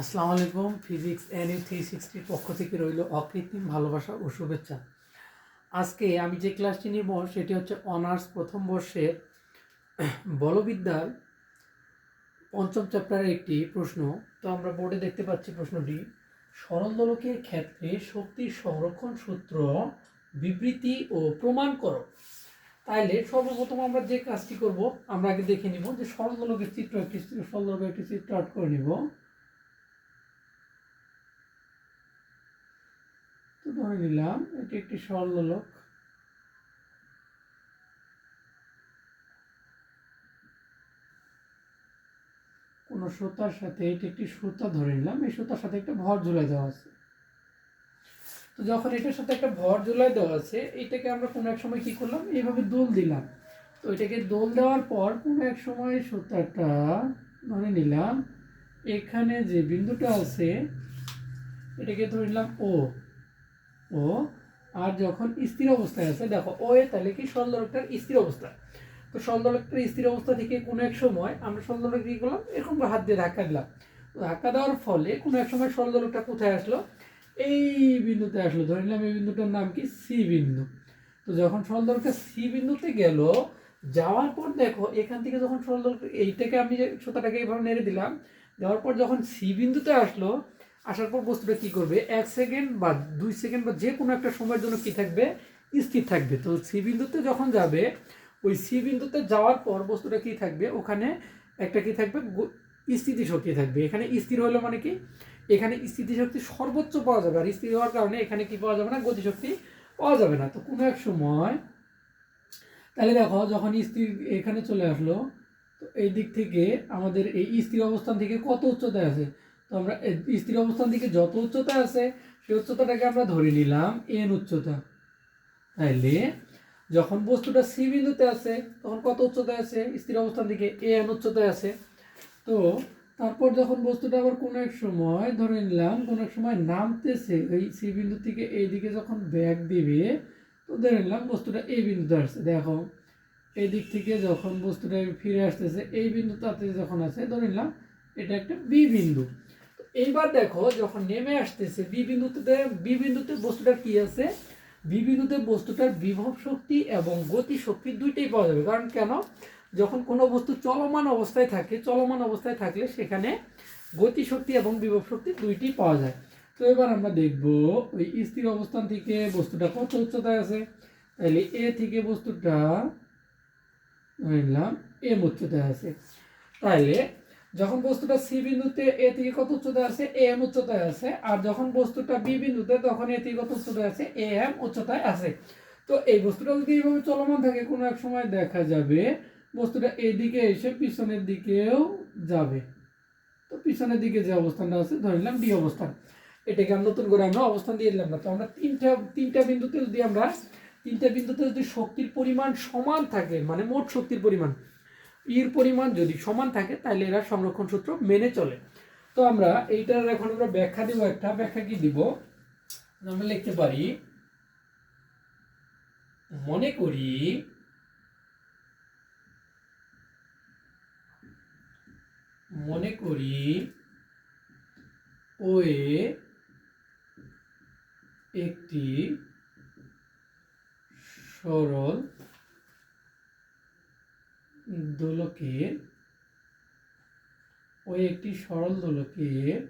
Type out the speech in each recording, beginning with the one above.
আসসালামু আলাইকুম physics N U three সিক্সটির পক্ষ থেকে রইল অকৃত্রিম ভালোবাসা ও শুভেচ্ছা। আজকে আমি যে ক্লাসটি নিব, সেটি হচ্ছে অনার্স প্রথম বর্ষের বলবিদ্যার পঞ্চম চ্যাপ্টারের একটি প্রশ্ন। তো আমরা বোর্ডে দেখতে পাচ্ছি প্রশ্নটি সরল দোলকের ক্ষেত্রে শক্তির সংরক্ষণ সূত্র বিবৃতি ও প্রমাণ করো। তাইলে সর্বপ্রথম আমরা যে কাজটি করব, আমরা আগে দেখে নিব যে সরল দোলকের চিত্র একটি সরল দোলকের একটি চিত্র আর্ট করে নিব। তো ধরে নিলাম, এটি একটি সরললোক কোনো সুতার সাথে এটি একটি সুতা ধরে নিলাম, এই সুতার সাথে একটা ভর ঝুলাই দেওয়া আছে। তো যখন এটার সাথে একটা ভর ঝুলাই দেওয়া আছে, এটাকে আমরা কোনো এক সময় কি করলাম? এইভাবে দোল দিলাম। তো এটাকে দোল দেওয়ার পর কোনো এক সময় সুতাটা ধরে নিলাম, এখানে যে বিন্দুটা আছে, এটাকে ধরে নিলাম ও ও, আর যখন স্থির অবস্থায় আছে, দেখো, ও এ তাহলে কি সরলরেখার স্থির অবস্থা? তো সরলরেখার স্থির অবস্থা থেকে কোনো এক সময় আমরা সরলরেখা কি করলাম? এরকম হাত দিয়ে ধাক্কা দিলাম। ধাক্কা দেওয়ার ফলে কোনো এক সময় সরলরেখটা কোথায় আসলো? এই বিন্দুতে আসলো। ধরে নিলাম এই বিন্দুটার নাম কি? সি বিন্দু। তো যখন সরলরেখা সি বিন্দুতে গেল, যাওয়ার পর দেখো, এখান থেকে যখন সরলরেখা এইটাকে আমি যে সুতাটাকে এইভাবে নেড়ে দিলাম, দেওয়ার পর যখন সি বিন্দুতে আসলো আসার পর বস্তুটা কি করবে? এক সেকেন্ড বা দুই সেকেন্ড বা যে কোনো একটা সময়ের জন্য কি থাকবে? স্থির থাকবে। তো সি বিন্দুতে যখন যাবে, ওই সি বিন্দুতে যাওয়ার পর বস্তুটা কি থাকবে? ওখানে একটা কি থাকবে? গো- স্থিতিশক্তি থাকবে। এখানে স্থির হলো মানে কি? এখানে স্থিতিশক্তি সর্বোচ্চ পাওয়া যাবে। আর স্থির হওয়ার কারণে এখানে কি পাওয়া যাবে না? গতিশক্তি পাওয়া যাবে না। তো কোনো এক সময় তাহলে দেখো, যখন স্থির এখানে চলে আসলো, তো এই দিক থেকে আমাদের এই স্থির অবস্থান থেকে কত উচ্চতায় আছে? তো আমরা স্থির অবস্থান দিকে যত উচ্চতা আছে, সেই উচ্চতাটাকে আমরা ধরে নিলাম এন উচ্চতা। তাইলে, যখন বস্তুটা সি বিন্দুতে আছে, তখন কত উচ্চতায় আছে? স্থির অবস্থান দিকে এ এন উচ্চতায় আছে। তো, তারপর যখন বস্তুটা আবার কোনো এক সময় ধরে নিলাম, কোনো এক সময় নামতেছে ওই সি বিন্দু থেকে এই দিকে যখন ব্যাগ দিবে, তো ধরে নিলাম বস্তুটা এই বিন্দুতে আসছে। দেখো, এই দিক থেকে যখন বস্তুটা ফিরে আসতেছে, এই বিন্দুটাতে যখন আছে, ধরে নিলাম এটা একটা বি বিন্দু। এইবার দেখো, যখন নেমে আসতেছে, বি বিন্দুতে বি বিন্দুতে বস্তুটার কি আছে? বি বিন্দুতে বস্তুটার বিভব শক্তি এবং গতি শক্তি দুইটাই পাওয়া যাবে। কারণ কেন? যখন কোনো বস্তু চলমান অবস্থায় থাকে, চলমান অবস্থায় থাকলে সেখানে গতি শক্তি এবং বিভব শক্তি দুইটি পাওয়া যায়। তো এবার আমরা দেখব ওই স্থির অবস্থান থেকে বস্তুটা কত উচ্চতায় আছে? তাহলে এ থেকে বস্তুটা এম উচ্চতায় আছে। তাহলে যখন বস্তুটা সি বিন্দুতে এ থেকে কত উচ্চতায় আছে এ এম উচ্চতায় আছে আর যখন বস্তুটা বি বিন্দুতে, তখন এ থেকে কত উচ্চতায় আছে এ এম উচ্চতায় আছে তো এই বস্তুটা যদি এইভাবে চলমান থাকে, কোনো এক সময় দেখা যাবে বস্তুটা এইদিকে এসে পিছনের দিকেও যাবে। তো পিছনের দিকে যে অবস্থানটা আছে, ধরে নিলাম ডি অবস্থান। এটাকে আমরা নতুন করে আমরা অবস্থান দিয়ে দিলাম না। তো আমরা তিনটা তিনটা বিন্দুতে যদি আমরা, তিনটা বিন্দুতে যদি শক্তির পরিমাণ সমান থাকে মানে মোট শক্তির পরিমাণ ইর পরিমাণ যদি সমান থাকে তাহলে এরা সংরক্ষণ সূত্র মেনে চলে। তো আমরা এইটার এখন আমরা ব্যাখ্যা দিব একটা। ব্যাখ্যা কি দিব? আমরা লিখতে পারি, মনে করি মনে করি ও এ একটি সরল দোলকের, ওই একটি সরল দোলকের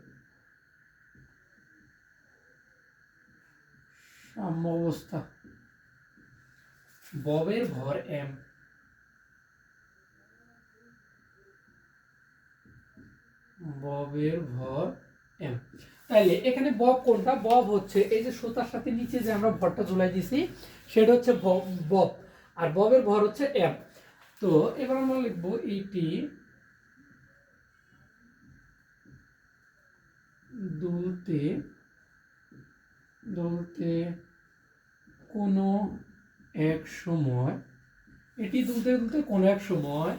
সাম্য অবস্থা ববের ভর এম। ববের ভর এম। তাইলে এখানে বব কোনটা? বব হচ্ছে এই যে সুতার সাথে নিচে যে আমরা ভরটা ঝুলাই দিছি সেটা হচ্ছে বব। আর ববের ভর হচ্ছে এম। তো এবার আমরা লিখব এইটি দুলতে দুলতে কোনো এক সময়, এটি দুলতে দুলতে কোনো এক সময়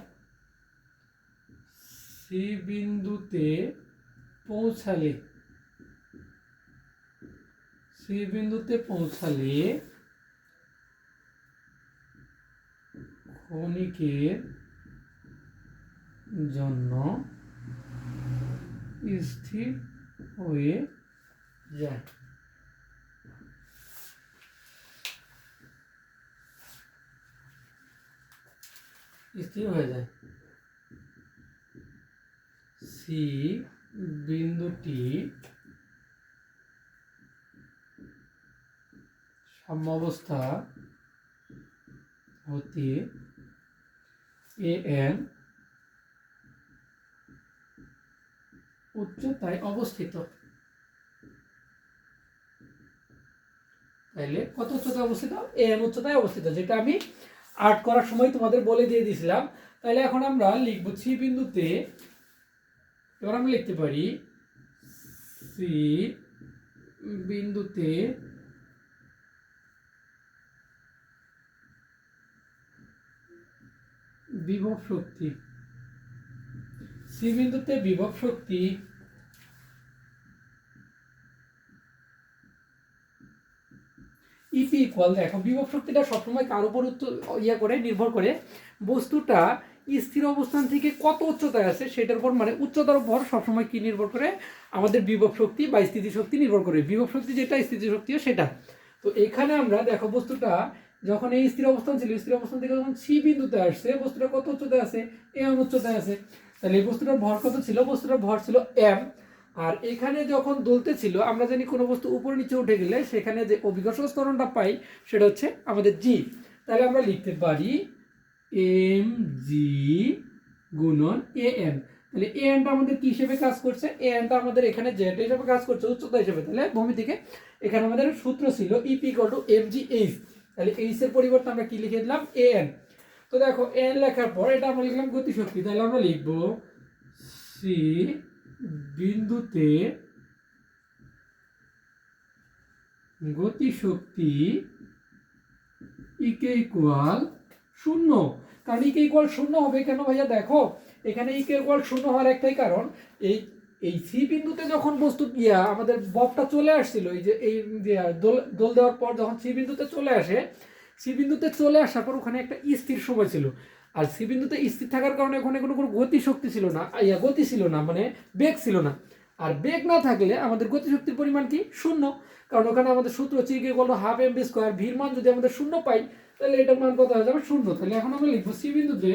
সি বিন্দুতে পৌঁছালে সি বিন্দুতে পৌঁছালে ক্ষণিকের জন্য স্থির হয়ে যায়। স্থির হয়ে যায়। সি বিন্দুটি সাম্যাবস্থা হতে এ এন উচ্চতায় অবস্থিত। তাইলে কত উচ্চতায় অবস্থিত? এ এন উচ্চতায় অবস্থিত, যেটা আমি আর্ট করার সময় তোমাদের বলে দিয়ে দিয়েছিলাম। তাহলে এখন আমরা লিখব সি বিন্দুতে, এবার আমরা লিখতে পারি সি বিন্দুতে বিভব শক্তি। সি বিন্দুতে বিভব শক্তি ইপি ইকুয়াল দেখো, বিভব শক্তিটা সবসময় কার উপর ইয়ে করে, নির্ভর করে। বস্তুটা স্থির অবস্থান থেকে কত উচ্চতায় আছে, সেটার উপর মানে উচ্চতার উপর সবসময় কি নির্ভর করে? আমাদের বিভব শক্তি বা স্থিতিশক্তি নির্ভর করে। বিভব শক্তি যেটা, স্থিতিশক্তিও সেটা। তো এখানে আমরা, দেখো, বস্তুটা যখন এই স্থির অবস্থান ছিল স্থির অবস্থান থেকে যখন সি বিন্দুতে আসছে, বস্তুটা কত উচ্চতায় আছে? এম উচ্চতায় আছে। তাহলে এই বস্তুটার ভর কত ছিল? বস্তুটার ভর ছিল এম। আর এখানে যখন দুলতে ছিল, আমরা জানি কোনো বস্তু উপরে নিচে উঠে গেলে সেখানে যে অভিকর্ষণ ত্বরণটা পাই, সেটা হচ্ছে আমাদের জি। তাহলে আমরা লিখতে পারি এম জি গুণন এ এন। তাহলে এ এনটা আমাদের কী হিসেবে কাজ করছে? এ এনটা আমাদের এখানে জেড হিসেবে কাজ করছে, উচ্চতা হিসেবে। তাহলে ভূমি থেকে এখানে আমাদের সূত্র ছিল EP equal to M G H তাহলে এইচ এর পরিবর্তে আমরা কি লিখে দিলাম? এ এন তো দেখো এন লেখার পর এটা আমরা লিখলাম গতিশক্তি। তাহলে আমরা লিখব সি বিন্দুতে গতিশক্তি ইকে ইকুয়াল শূন্য। কারণ ইকে ইকুয়াল শূন্য হবে কেন ভাইয়া? দেখো, এখানে ইকে ইকুয়াল শূন্য হওয়ার একটাই কারণ, এই এই সি বিন্দুতে যখন বস্তু ইয়া, আমাদের ববটা চলে আসছিল, এই যে এই দোল দোল দেওয়ার পর যখন সি বিন্দুতে চলে আসে, সি বিন্দুতে চলে আসার পর ওখানে একটা স্থির সময় ছিল। আর সি বিন্দুতে স্থির থাকার কারণে ওখানে কোনো কোনো গতি শক্তি ছিল না ইয়া, গতি ছিল না মানে বেগ ছিল না। আর বেগ না থাকলে আমাদের গতিশক্তির পরিমাণ কি? শূন্য। কারণ ওখানে আমাদের সূত্র হচ্ছে কি বলতো হাফ এম বি স্কোয়ার ভির মান যদি আমাদের শূন্য পাই, তাহলে এটার মান কত হয়ে যাবে? শূন্য। তাহলে এখন আমরা লিখব সি বিন্দুতে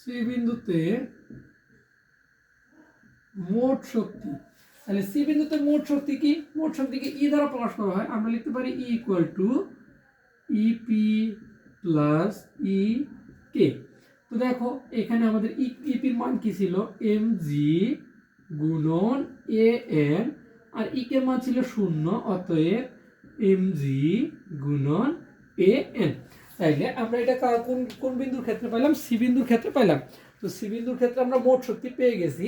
সি বিন্দুতে মোট শক্তি। তাহলে সি বিন্দুতে মোট শক্তি কি? মোট শক্তিকে ই দ্বারা প্রকাশ করা হয়। আমরা লিখতে পারি E equal to EP plus E K তো দেখো, এখানে আমাদের ইপির মান কি ছিল? এম জি গুণন এ এন আর ই কে মান ছিল শূন্য, অতএব এম জি গুণন এ এন তাইলে আমরা এটা কোন কোন বিন্দুর ক্ষেত্রে পাইলাম? সি বিন্দুর ক্ষেত্রে পাইলাম। তো সি বিন্দুর ক্ষেত্রে আমরা মোট শক্তি পেয়ে গেছি।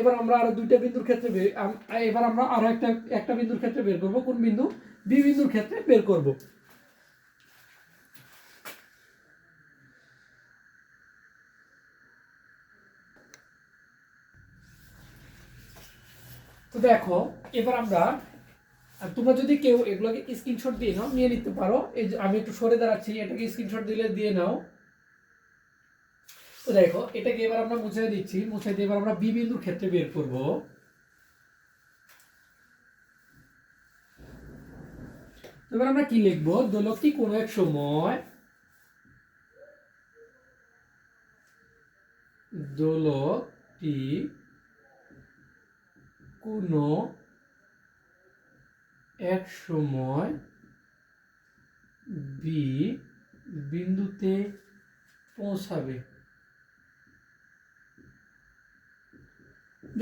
এবার আমরা আরও দুইটা বিন্দুর ক্ষেত্রে এবার আমরা আরও একটা একটা বিন্দুর ক্ষেত্রে বের করব। কোন বিন্দু? বি বিন্দুর ক্ষেত্রে বের করব। তো দেখো, এবার আমরা আর তোমরা যদি কেউ এগুলোকে স্ক্রিনশট দিয়ে নাও, নিয়ে নিতে পারো। এই যে আমি একটু সরে দাঁড়াচ্ছি, এটাকে স্ক্রিনশট দিলে দিয়ে নাও। তো দেখো, এটাকে এবার আমরা মুছে দিচ্ছি। মুছে দিয়ে এবার আমরা বি বিন্দুর ক্ষেত্রে বের করব। এবার আমরা কি লিখব? দোলকটি কোনো এক সময় দোলকটি কোনো এক সময় বি বিন্দুতে পৌঁছাবে।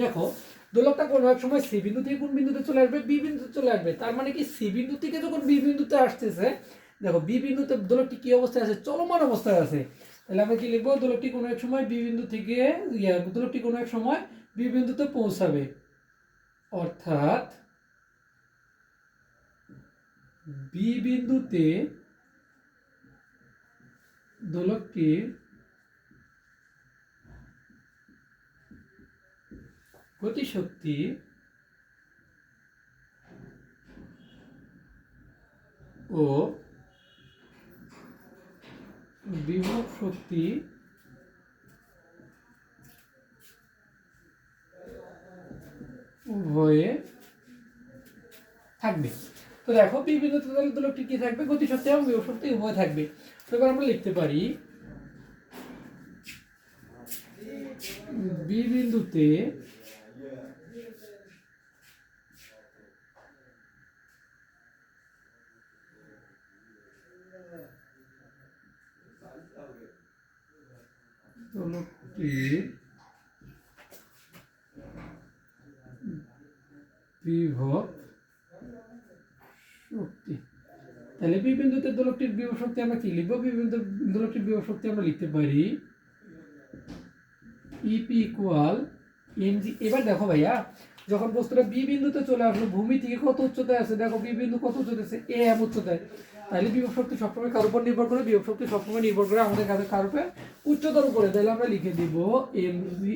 দেখো, দোলকটা কোনো এক সময় সি বিন্দু থেকে কোন বিন্দুতে চলে আসবে? বি বিন্দুতে চলে আসবে। তার মানে কি? সি বিন্দু থেকে যখন বি বিন্দুতে আসতেছে, দেখো বি বিন্দুতে দোলকটি কি অবস্থায় আছে? চলমান অবস্থায় আছে। তাহলে আমরা কি লিখব? দোলকটি কোনো এক সময় বি বিন্দু থেকে দোলকটি কোনো এক সময় বি বিন্দুতে পৌঁছাবে। অর্থাৎ বি বিন্দুতে দোলকটির গতিশক্তি ও বিভব শক্তি উভয়ে থাকবে। তো দেখো বি বিন্দুতে তাহলে দোলকটি কি থাকবে? গতি গতিশক্তি এবং বিভব শক্তি উভয় থাকবে। তো এবার আমরা লিখতে পারি, বি বিন্দুতে দোলকটির বিভব শক্তি তাহলে বি বিন্দুতে দোলকটির বিভব শক্তি আমরা কি লিখব? বি বিন্দু দোলকটির বিভব শক্তি আমরা লিখতে পারি ইপি ইকুয়াল এমজি এবার দেখো ভাইয়া, যখন বস্তুটা বি বিন্দুতে চলে আসলো, ভূমি থেকে কত উচ্চতায় আছে? দেখো বি বিন্দু কত উচ্চতায় আছে? এ এম উচ্চতায়। তাহলে বিভব শক্তি সবসময় কার উপর নির্ভর করে? বিভব শক্তি সবসময় নির্ভর করে আমাদের কাছে কার উপরে? উচ্চতার উপরে। তাহলে আমরা লিখে দিব M G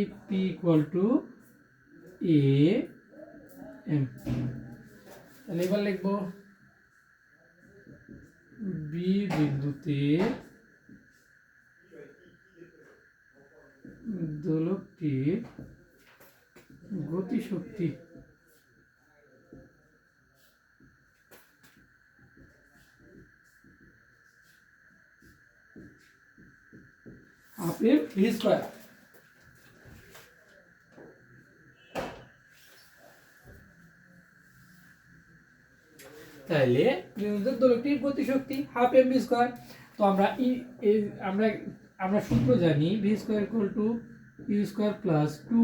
EP equal to A M তাহলে এবার লিখব বি বিন্দুতে দোলকটির গতিশক্তি এম ভি স্কোয়ার। তাহলে বিন্দুর দোলকটির গতিশক্তি হাফ এম ভি স্কোয়ার তো আমরা ই আমরা আমরা সূত্র জানি V square equal to U square plus two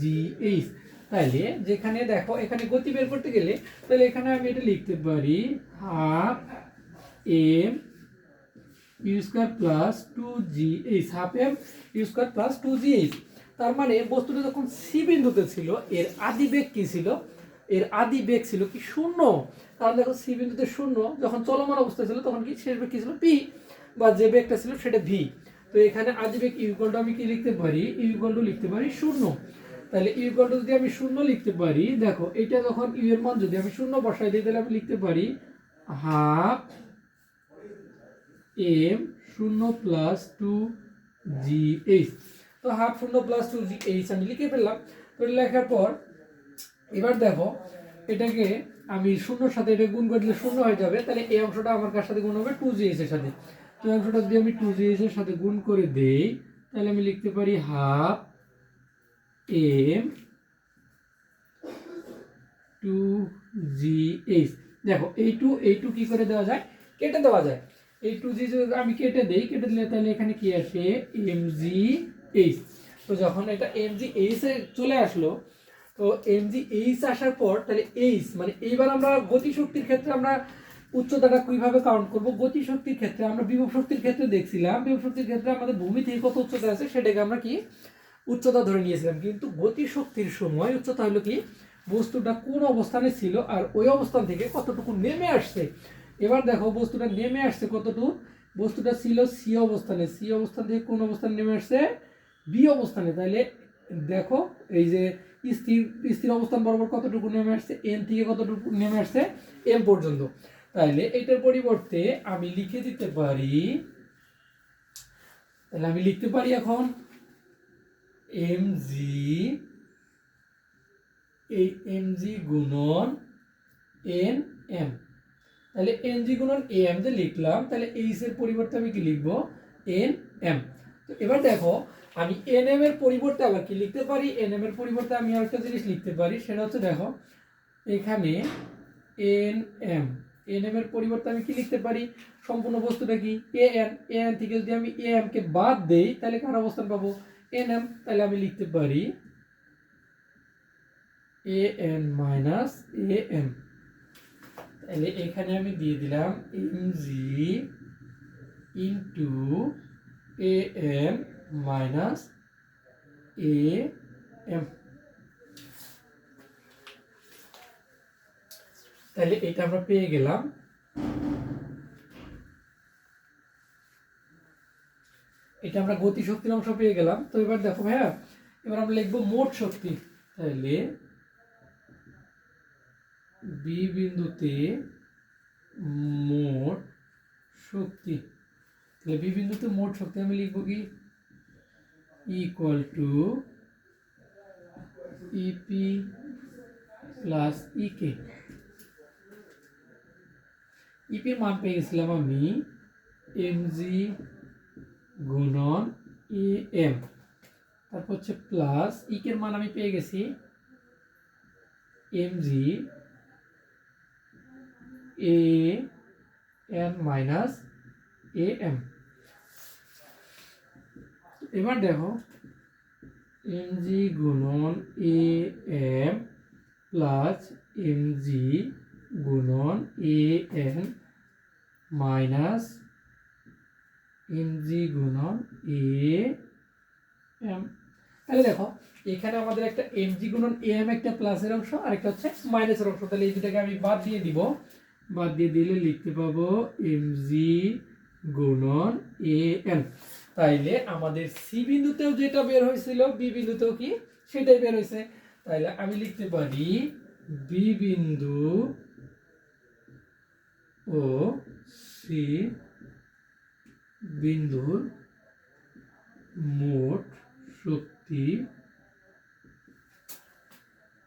G H তাহলে যেখানে দেখো, এখানে গতি বের করতে গেলে তাহলে এখানে আমি এটা লিখতে পারি half M U square plus two G H half M U square plus two G H তার মানে বস্তুটা যখন সি বিন্দুতে ছিল, এর আদি বেগ কি ছিল? এর আদি বেগ ছিল কি শূন্য? কারণ দেখো সি বিন্দুতে শূন্য, যখন চলমান অবস্থায় ছিল তখন কি শেষ বেগ কি ছিল? পি বা যে বেগটা ছিল সেটা ভি তো এখানে আদি বেগ ইউকলটা আমি কি লিখতে পারি? ইউকল টু লিখতে পারি শূন্য। তাহলে ইউকল টু যদি আমি শূন্য লিখতে পারি, দেখো এটা যখন ইউ এর মান যদি আমি শূন্য বসাই দিই, তাহলে আমি লিখতে পারি হাফ এম শূন্য প্লাস টু জি এইচ তো হাফ শূন্য প্লাস টু জি এইচ আমি লিখে ফেললাম। তো লেখার পর এবার দেখো, এটাকে আমি শূন্যর সাথে এটা গুণ করে দিলে শূন্য হয়ে যাবে, তাহলে এই অংশটা আমার কার সাথে গুণ হবে? টু জি এর সাথে। তো এই অংশটা যদি আমি টু জি এর সাথে গুণ করে দেই, তাহলে আমি লিখতে পারি half M two G H দেখো, এই টু এই টু কি করে দেওয়া যায়? কেটে দেওয়া যায়। এই টু জি যদি আমি কেটে দেই, কেটে দিলে তাহলে এখানে কি আসে? এম জি এইচ তো যখন এটা এম জি এইচ চলে আসলো তো এম জি এইচ আসার পর, তাহলে এইচ মানে এইবার আমরা গতিশক্তির ক্ষেত্রে আমরা উচ্চতাটা কীভাবে কাউন্ট করব? গতিশক্তির ক্ষেত্রে আমরা বিভব শক্তির ক্ষেত্রে দেখছিলাম, বিভব শক্তির ক্ষেত্রে আমাদের ভূমি থেকে কত উচ্চতা আছে সেটাকে আমরা কি উচ্চতা ধরে নিয়েছিলাম। কিন্তু গতিশক্তির সময় উচ্চতা হলো কি? বস্তুটা কোন অবস্থানে ছিল আর ওই অবস্থান থেকে কতটুকু নেমে আসছে? এবার দেখো, বস্তুটা নেমে আসছে কতটুকু? বস্তুটা ছিল সি অবস্থানে। সি অবস্থান থেকে কোন অবস্থানে নেমে আসছে? বি অবস্থানে। তাহলে দেখো, এই যে স্থির স্থির অবস্থান বরাবর কতটুকু নেমে আসছে? এন থেকে কতটুকু নেমে আসছে? এম পর্যন্ত। তাহলে এটার পরিবর্তে আমি লিখে দিতে পারি তাহলে আমি লিখতে পারি এখন এম জি এই এম জি গুণন এন এম তাহলে এন জি গুণন এ এম যে লিখলাম তাহলে এইচ এর পরিবর্তে আমি কি লিখব? এন এম এবার দেখো, আমি এন এম এর পরিবর্তে আবার কি লিখতে পারি? এন এম এর পরিবর্তে আমি আরেকটা জিনিস লিখতে পারি, সেটা হচ্ছে দেখো, এখানে এন এম এন এম এর পরিবর্তে আমি কি লিখতে পারি? সম্পূর্ণ বস্তুটা কি? এ এন এ এন থেকে যদি আমি এ এম কে বাদ দেই, তাহলে কার অবস্থান পাবো? এন এম তাহলে আমি লিখতে পারি A N minus A M তাহলে এখানে আমি দিয়ে দিলাম M G into A M minus A M তাহলে এটা আমরা পেয়ে গেলাম। এটা আমরা গতি শক্তির অংশ পেয়ে গেলাম। তো এবার দেখো ভাইয়া, এবার আমরা লিখব মোট শক্তি। তাহলে বি বিন্দুতে মোট শক্তি। তাহলে বি বিন্দুতে মোট শক্তি আমি লিখব কি? Equal to EP plus EK ইপির মান পেয়ে গেছিলাম আমি এম জি গুণন এ এম তারপর হচ্ছে প্লাস ইকের মান আমি পেয়ে গেছি M G A N minus A M এবার দেখো জি গুণন এ এম প্লাস জি গুণন এ এন মাইনাস জি গুণন এ এম তাহলে দেখো, এখানে আমাদের একটা এম জি গুণন এ এম একটা প্লাসের অংশ, আর একটা হচ্ছে মাইনাসের অংশ। তাহলে এই দুটাকে আমি বাদ দিয়ে দিব। বাদ দিয়ে দিলে লিখতে পাবো এম জি গুণন এ এন। তাইলে আমাদের সি বিন্দুতেও যেটা বের হয়েছিল, বি বিন্দুতেও কি? সেটাই বের হয়েছে। তাইলে আমি লিখতে পারি বি বিন্দু ও সি বিন্দুর মোট শক্তি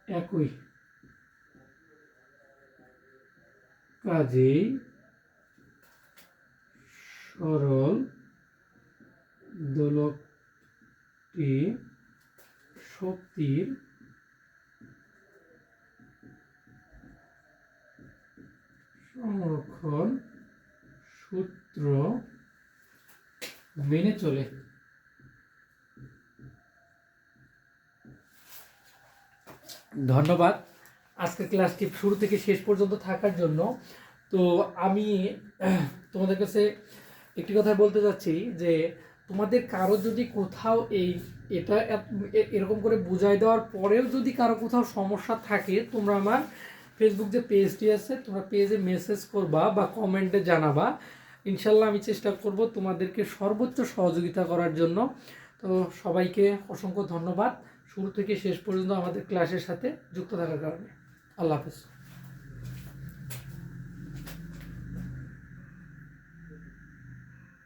একই। কাজেই সরল দোলকটি শক্তির সংরক্ষণ সূত্র মেনে চলে। ধন্যবাদ। আজকের ক্লাসটি শুরু থেকে শেষ পর্যন্ত থাকার জন্য। তো আমি তোমাদের কাছে একটি কথা বলতে চাচ্ছি যে তোমাদের কারও যদি কোথাও এই এটা এরকম করে বুঝাই দেওয়ার পরেও যদি কারও কোথাও সমস্যা থাকে, তোমরা আমার ফেসবুক যে পেজটি আছে, তোমরা পেজে মেসেজ করবা বা কমেন্টে জানাবা। ইনশাল্লাহ আমি চেষ্টা করব তোমাদেরকে সর্বোচ্চ সহযোগিতা করার জন্য। তো সবাইকে অসংখ্য ধন্যবাদ। শুরু থেকে শেষ পর্যন্ত আমাদের ক্লাসের সাথে যুক্ত থাকার কারণে। আল্লাহ হাফিজ।